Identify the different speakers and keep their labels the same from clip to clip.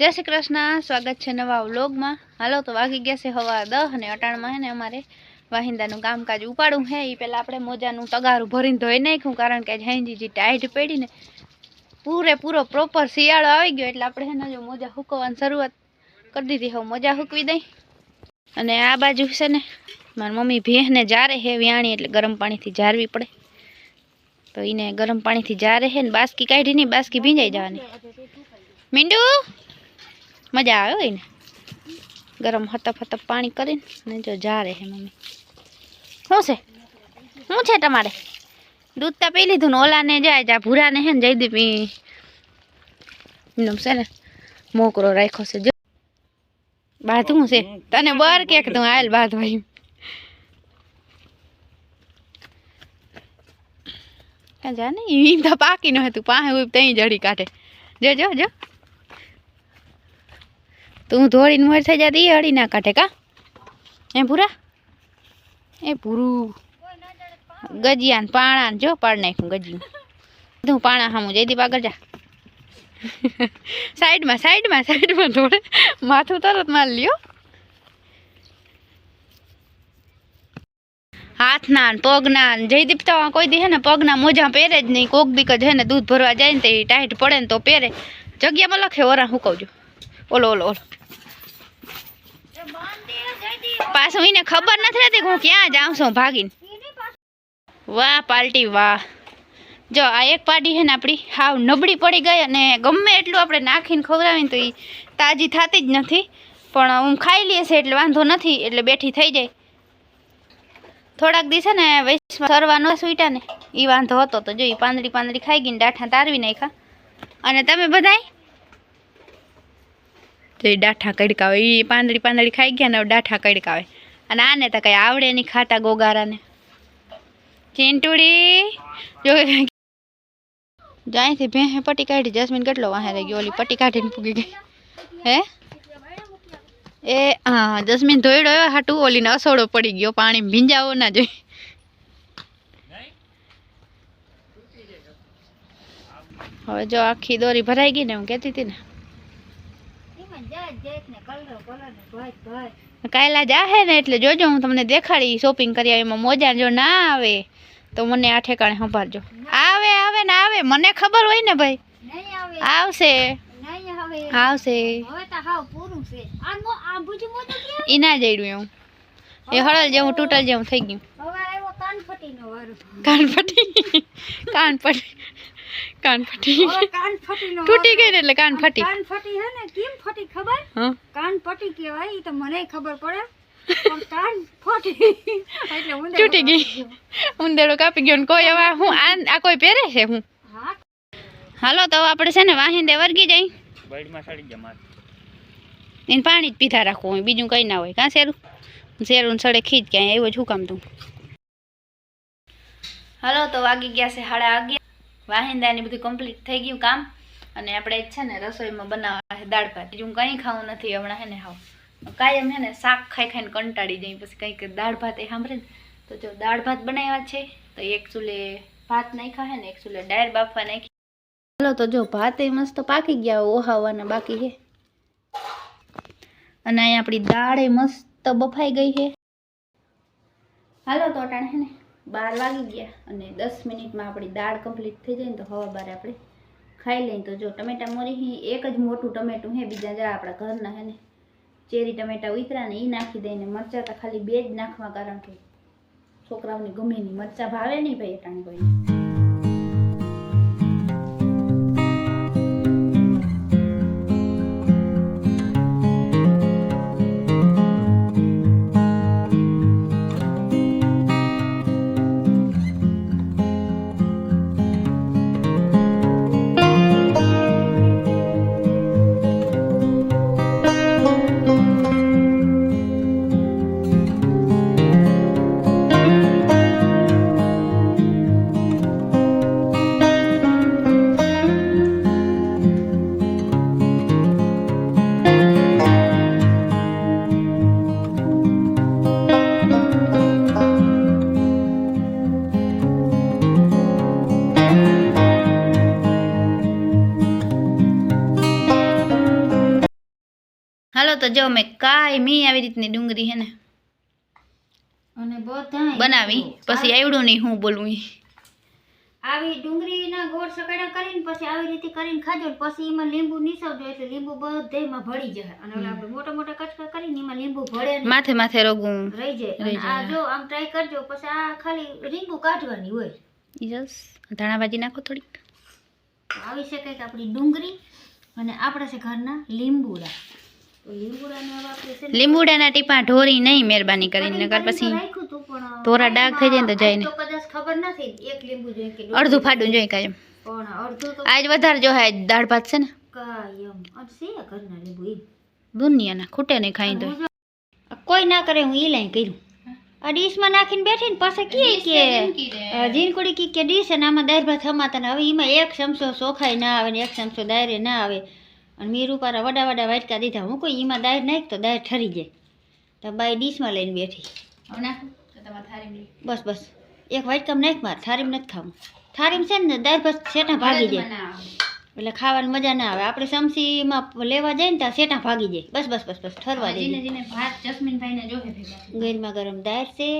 Speaker 1: જય શ્રી કૃષ્ણ. સ્વાગત છે નવા વ્લોગમાં. હાલો તો વાગી ગયા છે હવા દહ અને અટાણમાં હે ને અમારે વાહિંદાનું કામકાજ ઉપાડું હે. એ પહેલાં આપણે મોજાનું તગારું ભરીને ધોઈ નાખ્યું કારણ કે જૈનજીજી ટાઈટ પડીને પૂરેપૂરો પ્રોપર શિયાળો આવી ગયો એટલે આપણે હે જો મોજા હુકવવાની શરૂઆત કરી દીધી. હવે મોજા હૂકવી દઈ. અને આ બાજુ છે ને મારી મમ્મી ભેંસને જારે હે વ્યાણી એટલે ગરમ પાણીથી જારવી પડે. તો એને ગરમ પાણીથી જારે હે ને બાસકી કાઢી નહીં બાસકી ભીંજાઈ જવાની. મીંડુ? મજા આવે હોય ને? ગરમ હતપ હતપ પાણી કરીને, ને જો જારે હે મમ્મી. શું છે? શું છે તમારે? દૂધ તો પી લીધું ને, ઓલાને જાય જા ભૂરાને હે ને જયદીપ ઈ એનો છે ને, મોકરો રાખ્યો છે. જો બાંધવું છે. તને બર કે તું આયલ બાંધવા એમ. ક્યાં જા ને એમ તો પાકી ન હતું. પાસે હોય ત્યાં જડી કાઢે. જો જો જો. તું ધોળીને મોર થઈ જાતી એ હળી ના કાઢે કા એ પૂરા એ પૂરું ગજિયાન પાણા જો પાડ નાખ્યું ગજિયું તું પાણા હામું જયદીપ આગળ જા સાઈડમાં સાઈડમાં સાઈડમાં થોડે માથું તરત માર લ્યો હાથના ને પગના ને જયદીપ તો કોઈ દી હે ને પગના મોજા પહેરે જ નહીં કોક દીક જ હે ને દૂધ ભરવા જાય ને તો એ ટાઈટ પડે ને તો પહેરે જગ્યામાં લખે ઓરા હું કહું છું ઓલો ઓલો ઓલો. પાછું એને ખબર નથી રહેતી હું ક્યાં જાઉં છું ભાગીને. વાહ, પાલટી, વાહ. જો, આ એક પાડી છે ને આપણી, હાવ નબળી પડી ગઈ અને ગમે એટલું આપણે નાખીને ખવડાવીને તો એ તાજી થતી જ નથી. પણ હું ખાઈ લઈએ છીએ એટલે વાંધો નથી, એટલે બેઠી થઈ જાય. થોડાક દિવસે ને વૈશ્વમાં સરવાનો સ્વીટા ને એ વાંધો હતો તો જો એ પાંદડી પાંદડી ખાઈ ગઈને ડાઠા તારવી નાખ્યા. અને તમે બધાય? તો એ ડાઠા કડકાવે. એ પાંદડી પાંદડી ખાઈ ગયા ને હવે ડાઠા કડકાવે. અને આને તો કઈ આવડે નહીં ખાટા ગોગારાને. ચીંટુડી, જો જ્યાંથી ભેં પટ્ટી કાઢી, જસ્મીન કેટલો વાહે રહી ગયો, ઓલી પટ્ટી કાઢીને પૂગી ગઈ. હે? એ, હા, જસ્મીન ધોઈડો હાટું, ઓલીને અસોડો પડી ગયો, પાણી ભીંજાવો ના જોઈ હવે જો આખી દોરી ભરાઈ ગઈ ને, હું કહેતી હતી ને કાયલા જાહે ને એટલે જોજો હું તમને દેખાડી શોપિંગ કરી આવી એમાં મોજા જો ના આવે તો મને આ ઠેકાણે સંભાળજો. આવે આવે ને આવે મને ખબર હોય ને ભાઈ. આવશે. આવશે. એના જઈડું એવું. એ હળલ જેવું તૂટલ જેવું થઈ ગયું. કાનપટ્ટી કાનપટ્ટી કાનપટ્ટી તૂટી ગઈ ને એટલે કાન ફટી
Speaker 2: કાન ફટી હે ને કેમ ફટી ખબર
Speaker 1: હા
Speaker 2: કાન ફટી કહેવાય ઈ તો મને ખબર પડે પણ કાન ફટી એટલે ઊંધે
Speaker 1: તૂટી ગઈ ઉંદેડો કાપી ગયો ને કોઈ હવે હું આ આ કોઈ પહેરે છે હું
Speaker 2: હા
Speaker 1: હાલો તો હવે આપણે છે ને વાહિંદે વર્ગી જઈ.
Speaker 3: બાઈડમાં સડી ગયા મારે.
Speaker 1: એને પાણી જ પીધા રાખવું હોય બીજું કંઈ ના હોય. કાં શેરું? શેરું ને સડે ખીચ ક્યાંય એવું જ હું કામ તું હાલો તો વાગી ગયા છે સાડા અગિયાર. વાહિંદાની બધું કમ્પ્લીટ થઈ ગયું કામ. અને આપણે છે ને રસોઈમાં બનાવવા દાળ ભાત. બીજું કંઈ ખાવું નથી, હમણાં હે ને હાવ. કાયમ હે ને શાક ખાઈ ખાઈને કંટાળી જાય પછી કંઈક દાળ ભાત એ સાંભળે ને, તો જો દાળ ભાત બનાવ્યા છે, તો એક ચૂલે ભાત નાખ્યા હે ને, એક ચૂલે ડાયર બાફવા નાખી. હાલો, તો જો ભાત એ મસ્ત પાકી ગયા, ઓહાવાના બાકી છે. અને અહીંયા આપણી દાળ એ મસ્ત બફાઈ ગઈ છે. હાલો તો અટાણે ને બાર વાગી ગયા અને દસ મિનિટમાં આપણી દાળ કમ્પ્લીટ થઈ જાય ને તો હવા બાર આપણે ખાઈ લઈએ તો જો, ટમેટા મોરી એક જ મોટું ટમેટું હે, બીજા જા આપણા ઘરના હે ને. ચેરી ટમેટા ઉતરા ને એ નાખી દઈને મરચાં તો ખાલી બે જ નાખવા, કારણ કે છોકરાઓને ગમે નહીં. મરચાં ભાવે નહીં ભાઈ અટાણે કોઈ હાલો તો જો મેં કાંઈ મી આવી રીતની ડુંગળી હે ને
Speaker 2: અને બધા
Speaker 1: બનાવી. પછી આવડું નહીં હું બોલવું.
Speaker 2: આવી ડુંગળીના ગોળ સકાડા કરીને પછી આવી રીતે કરીને ખાજો પછી એમાં લીંબુ નીસવજો એટલે લીંબુ બધેમાં ભળી જાય અને આપણે મોટા મોટા કચકા કરીને એમાં લીંબુ ભળે
Speaker 1: માથે માથે રોગું
Speaker 2: રહી જાય. આ જો આમ ટ્રાય કરજો પછી આ ખાલી લીંબુ કાઢવાની હોય.
Speaker 1: યસ ધાણા ભાજી નાખો થોડીક.
Speaker 2: આવી શકે કે આપણી ડુંગળી અને આપણા છે ઘરના લીંબુડા. લીંબુડાને
Speaker 1: ટીપા ઢોરી નહીં મહેરબાની કરીને નકર પછી ધોરા ડાઘ થઈ જાય ને તો જાય
Speaker 2: ખબર નથી એક લીંબુ જોઈએ
Speaker 1: અડધું ફાડું જોઈએ કાયમ.
Speaker 2: પણ અડધું તો
Speaker 1: આજ વધારે જો આજ દાળ ભાત છે ને.
Speaker 2: કાયમ. અડ ઘરના લીંબુ
Speaker 1: દુનિયાના ખૂટે નહીં ખાઈ તો.
Speaker 2: કોઈ ના કરે હું ઈ લાઈ કર્યું. આ ડીશમાં નાખીને બેઠી ને પાછા કીએ કે જીનકુડી કી કે ડીશ અને આમાં દાળ ભાત હમાતા હવે એમાં એક ચમચો ચોખાઈ ના આવે ને એક ચમચો દાયરે ના આવે. અને મીરું પારા વડા વડા વાટકા દીધા. હું કોઈ એમાં દાળ નાખ તો દાળ ઠરી જાય. તો બાઈ ડીશમાં લઈને બેઠી. બસ બસ. એક વાટકામાં નાખ માર. થારીમ નથી ખાવું. થારીમ છે ને દાળ ભાત સેટા ભાગી જાય. એટલે ખાવાની મજા ના આવે. આપણે સમસીમાં લેવા જાય ને ત્યાં સેટા ભાગી જાય. બસ બસ બસ બસ. ઠરવા દે ગરમા ગરમ દાળ છે.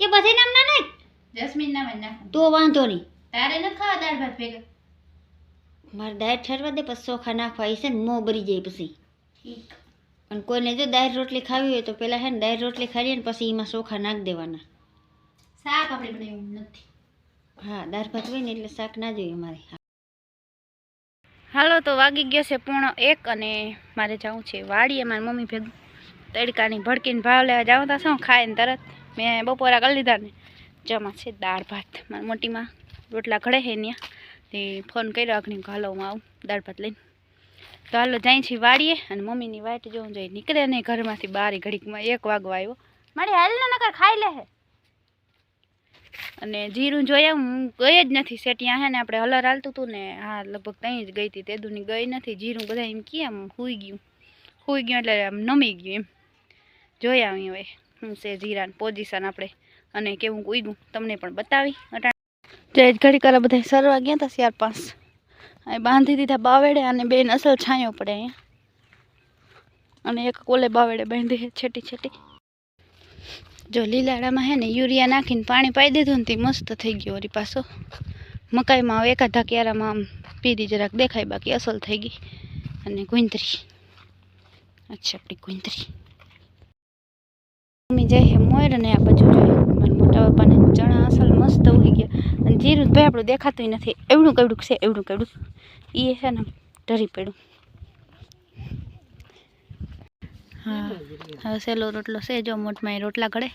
Speaker 2: એ બધી નામ ના નાખ.
Speaker 1: જસ્મીન ના
Speaker 2: તો વાંધો નહીં.
Speaker 1: તારે નથી ખાવા દાળ ભાત ભેગા?
Speaker 2: મારે દાળ ઠરવા દે પછી ચોખા નાખવા એ છે ને મોં ભરી જાય પછી. અને કોઈને જો દાળ રોટલી ખાવી હોય તો પેલા છે ને દાળ રોટલી ખાઈએ ને પછી એમાં ચોખા નાખી દેવાના.
Speaker 1: શાક આપણે બનાવ્યું નથી.
Speaker 2: હા દાળ ભાત હોય ને એટલે શાક ના જોઈએ મારે
Speaker 1: હાલો તો વાગી ગયો છે પૂર્ણ એક અને મારે જવું છે વાડીએ. મારી મમ્મી ભેગું તડકાની ભડકીને ભાવ લેવા જાઉં તા શું? ખાય ને તરત. મેં બપોરા કરી લીધા ને. જમા છે દાળ ભાત. મારી મોટીમાં રોટલા ઘડે છે ત્યાં તે ફોન કર્યો આગળ હાલો, હું આવું દાળ ભાત લઈને. તો હાલો, જાય છે, વાડીએ, અને મમ્મીની વાટ જોઉં જોઈએ નીકળે નહીં ઘરમાંથી બારી ઘડીકમાં એક વાગવા આવ્યો. મારે હાલ ને નકર ખાઈ લે હે. અને જીરું જોયા હું ગઈ જ નથી સેટિયા હે ને આપણે હલર હાલતું હતું ને, હા, લગભગ ત્યાં જ ગઈ હતી, તે દુની ગઈ નથી, જીરું બધા એમ કે આમ હુઈ ગયું. હુઈ ગયું એટલે આમ નમી ગયું એમ. જોયા આવી હવે, શું છે જીરાન પોઝિશન આપણે, અને કેવું ઉગ્યું તમને પણ બતાવી અટાણ જે ઘડી કરા બધા સરવા ગયા હતા ચાર પાંચ અહીં બાંધી દીધા બાવેડે અને બેન અસલ છાંયો પડે અહીંયા. અને એક કોલે બાવેડે બાંધી છેટી છેટી. જો લીલાડામાં હે ને યુરિયા નાખીને પાણી પાઈ દીધું ને તે મસ્ત થઈ ગયો ઓરી પાછો. મકાઈમાં હવે એકાદા ક્યારામાં આમ પીરી જરાક દેખાય, બાકી અસલ થઈ ગઈ. અને ગુંદરી. અચ્છા આપણી ગુંદરી. મમ્મી જાય હે મોર અને આ બાજુ જોઈએ મારા મોટા બાપાને ચણા અસલ મસ્ત ઉગી ગયા. અને જીરું ભાઈ આપણું દેખાતું નથી. એવડું કેવડું છે એવડું કેવડું. એ છે ને ઢરી પડ્યું. હા હવે સેલો રોટલો છે જો મોટમાં એ રોટલા ઘડે.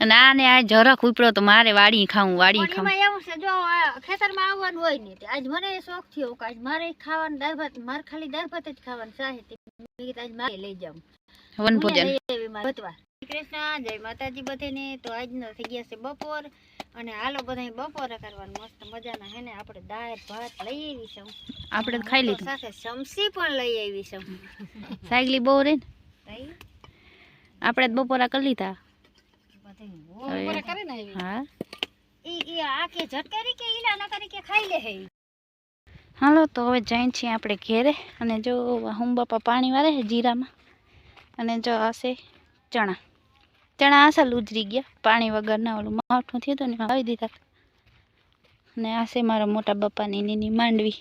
Speaker 1: અને આને આ જરાક ઉપડો તો મારે વાડી ખાવું વાડી ખાવું.
Speaker 2: એવું છે જો આ ખેતરમાં આવવાનું હોય ને આજ મને શોખ થયો કે આજ મારે ખાવાનું દાળ ભાત મારે ખાલી દાળ ભાત જ ખાવાનું કીધું આજ મારે લઈ જાઉં.
Speaker 1: વન ભોજન
Speaker 2: શ્રી કૃષ્ણ જય માતાજી બધેને. તો આજનો થઈ ગયા છે બપોર અને હાલો બધા બપોરે કરવાનું મસ્ત મજાના હે ને આપણે દાળ ભાત લઈ આવી છું.
Speaker 1: આપણે તો ખાઈ લીધું.
Speaker 2: સાથે સમસી પણ લઈ આવી છું.
Speaker 1: સાગલી બહુ રે આપણે બપોરા કરી લીધા.
Speaker 2: બપોરે કરીને
Speaker 1: હા.
Speaker 2: ઈ ઈ આ કે ઝટકારી કે ઈલા ના કરી કે ખાઈ લે હે
Speaker 1: હાલો તો હવે જઈએ છીએ આપણે ઘેરે. અને જો હું બાપા પાણી વારે છે જીરામાં. અને જો હશે ચણા. ચણા અસલ ઉજરી ગયા. પાણી વગરના ઓલું માવઠું થયું હતું ને આવી દીધા. અને આ છે મારા મોટા બાપાની નીની માંડવી.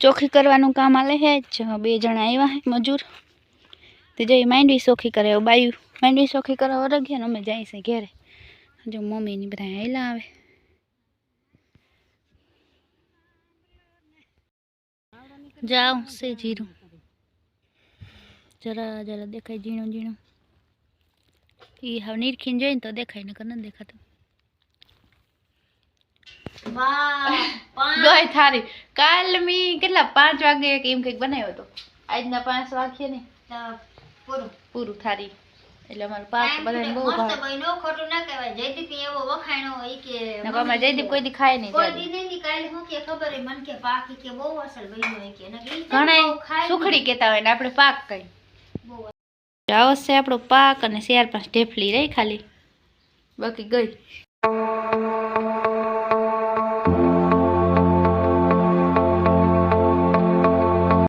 Speaker 1: ચોખ્ખી કરવાનું કામ આલે હે જ. બે જણા આવ્યા હે મજૂર. તે જઈ માંડવી ચોખ્ખી કરે બાયું માંડવી ચોખ્ખી કરવા વરગ્યા ને અમે છીએ ઘેરે. જો મમ્મીની બધા આવેલા આવે. જાઓ સે જીરું. જરા જરા દેખાય ઝીણું ઝીણું. એ હવે નીરખીને જોઈને તો દેખાય નકર નથી દેખાતું. ગઈ થારી. કાલ મી કેટલા પાંચ વાગે એક એમ કંઈક બનાવ્યો હતો? આજના પાંચ વાગ્યે ને
Speaker 2: પૂરું.
Speaker 1: પૂરું થારી. એટલે અમારું પાક બધાને બહુ ભાવે.
Speaker 2: બન્યો, ખોટું ના કહેવાય. જયદીપ એવો વખાણો ઈ કે
Speaker 1: જયદીપ કોઈ દી ખાય નહીં
Speaker 2: કોઈ દી નહીં કાલે હું કે ખબર હે મન કે પાક કે બહુ અસર બન્યો હે કે. નકર ઈ તો
Speaker 1: ઘણાય
Speaker 2: બહુ ખાય
Speaker 1: સુખડી કહેતા હોય ને આપણે પાક કઈ આવશે આપણો પાક અને ચાર પાંચ ઢેફલી રહી ખાલી. બાકી ગઈ.